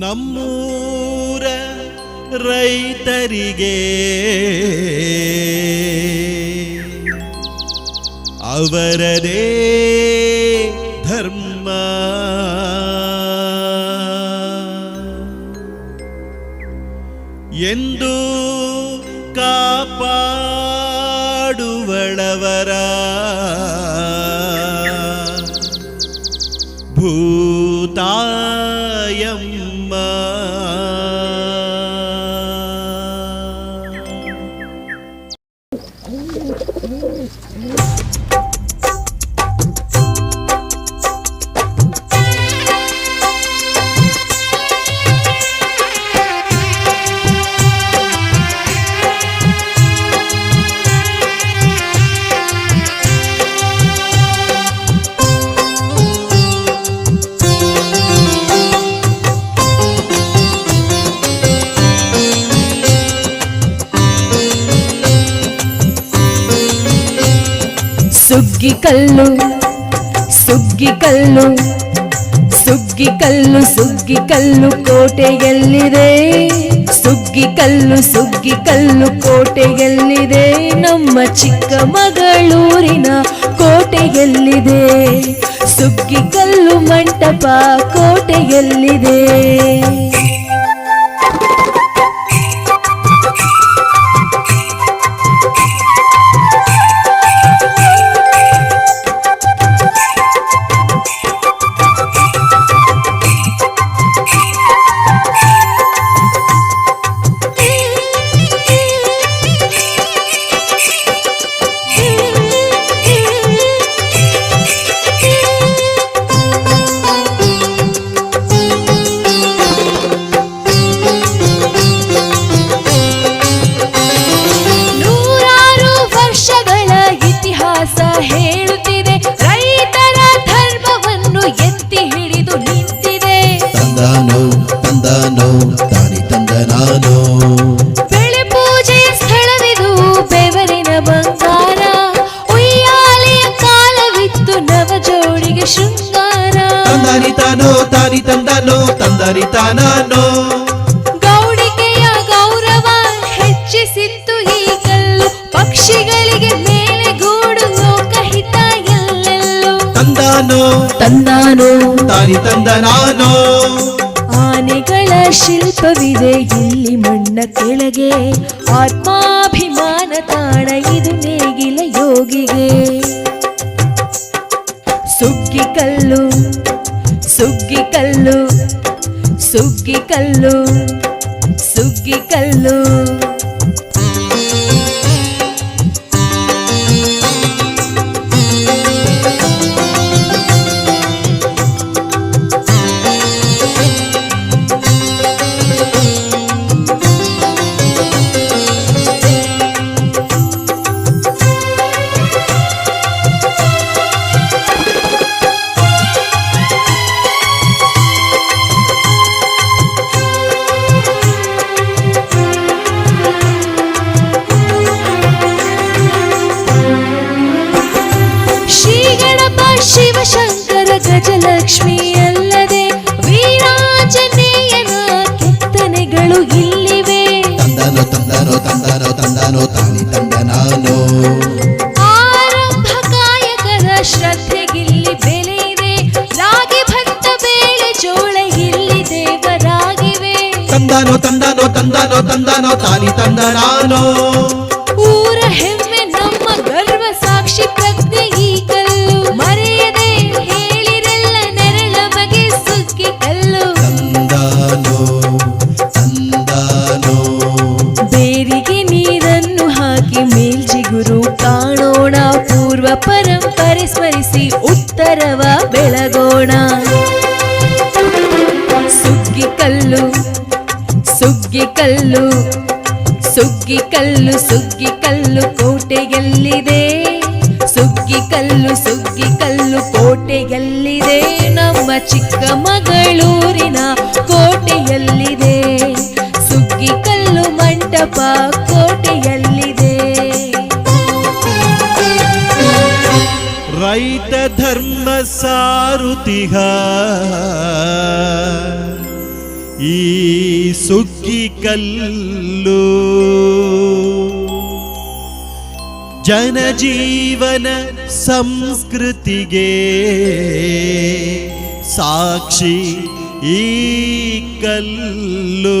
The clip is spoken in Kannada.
ನಮ್ಮೂರ ರೈತರಿಗೆ ಅವರದೇ ಧರ್ಮ ಎಂದು ಕಾಪಾಡುವಳವರ ಭೂತಾಯಮ್ಮ うん ಸುಗ್ಗಿ ಕಲ್ಲು ಸುಗ್ಗಿ ಕಲ್ಲು ಸುಗ್ಗಿ ಕಲ್ಲು ಸುಗ್ಗಿ ಕಲ್ಲು ಕೋಟೆಯಲ್ಲಿದೆ. ಸುಗ್ಗಿ ಕಲ್ಲು ಸುಗ್ಗಿ ಕಲ್ಲು ಕೋಟೆಯಲ್ಲಿದೆ. ನಮ್ಮ ಚಿಕ್ಕಮಗಳೂರಿನ ಕೋಟೆಯಲ್ಲಿದೆ. ಸುಗ್ಗಿ ಕಲ್ಲು ಮಂಟಪ ಕೋಟೆಯಲ್ಲಿದೆ. ಹೇಳುತ್ತಿದೆ. ರೈತರ ಧರ್ಮವನ್ನು ಎತ್ತಿ ಹಿಡಿದು ನಿಂತಿದೆ. ತಂದಾನೋ ತಂದಾನೋ ತಾನಿ ತಂದ ನಾನು ಬೆಳೆ ಪೂಜೆಯ ಸ್ಥಳವಿದು ಬೆವರಿನ ಬಂಗಾರ. ಉಯ್ಯಾಲೆಯ ಕಾಲವಿತ್ತು ನವ ಜೋಡಿಗೆ ಶೃಂಗಾರ. ತಂದಾನಿ ತಾನೋ ತಾನಿ ತಂದಾನೋ ತಂದಾನಿ ತಾನಾನೋ. ತಂದಾನೋ ತಂದಾನು ತಾನಿ ತಂದ ನಾನು ಆನೆಗಳ ಶಿಲ್ಪವಿದೆ ಇಲ್ಲಿ ಮಣ್ಣ ಕೆಳಗೆ ಆತ್ಮಾಭಿಮಾನ ತಾಣ ಇದು ನೇಗಿಲ ಯೋಗಿಗೆ ಸುಗ್ಗಿ ಕಲ್ಲು ಸುಗ್ಗಿ ಕಲ್ಲು ಸುಗ್ಗಿ ಕಲ್ಲು ಸುಗ್ಗಿ ಕಲ್ಲು ಅಲ್ಲದೆ ವೀರಾಂಜನೇಯನ ಕೆತ್ತನೆಗಳು ಇಲ್ಲಿವೆ. ತಂದಾನೋ ತಂದನು ತಂದನು ತಂದಾನೋ ತಾನಿ ತಂದ ನಾನು. ಆರಂಭ ಕಾಯಕರ ಶ್ರದ್ಧೆಗಿಲ್ಲಿ ಬೆಲೆ ಇದೆ ರಾಗಿ ಭತ್ತ ಬೇಳೆ ಜೋಳ ಇಲ್ಲಿ ದೇವರಾಗಿವೆ. ತಂದಾನೋ ತಂದಾನೋ ತಂದಾನೋ ತಂದನು ತಾನಿ ತಂದ ನಾನು. ಗುರು ಮೇಲ್ಜಿಗುರು ಕಾಣೋಣ. ಪೂರ್ವ ಪರಂಪರೆ ಸ್ಮರಿಸಿ ಉತ್ತರವ ಬೆಳಗೋಣ. ಸುಗ್ಗಿ ಕಲ್ಲು ಸುಗ್ಗಿ ಕಲ್ಲು ಸುಗ್ಗಿ ಕಲ್ಲು ಸುಗ್ಗಿ ಕಲ್ಲು ಕೋಟೆಯಲ್ಲಿದೆ. ಸುಗ್ಗಿ ಕಲ್ಲು ಸುಗ್ಗಿ ಕಲ್ಲು ಕೋಟೆಯಲ್ಲಿದೆ. ನಮ್ಮ ಚಿಕ್ಕಮಗಳೂರಿನ ಕೋಟೆಯಲ್ಲಿದೆ ರೈತ ಧರ್ಮ ಸಾರುತಿಹ ಈ ಸುಗ್ಗಿ ಕಲ್ಲು ಜನಜೀವನ ಸಂಸ್ಕೃತಿಗೆ ಸಾಕ್ಷಿ ಈ ಕಲ್ಲು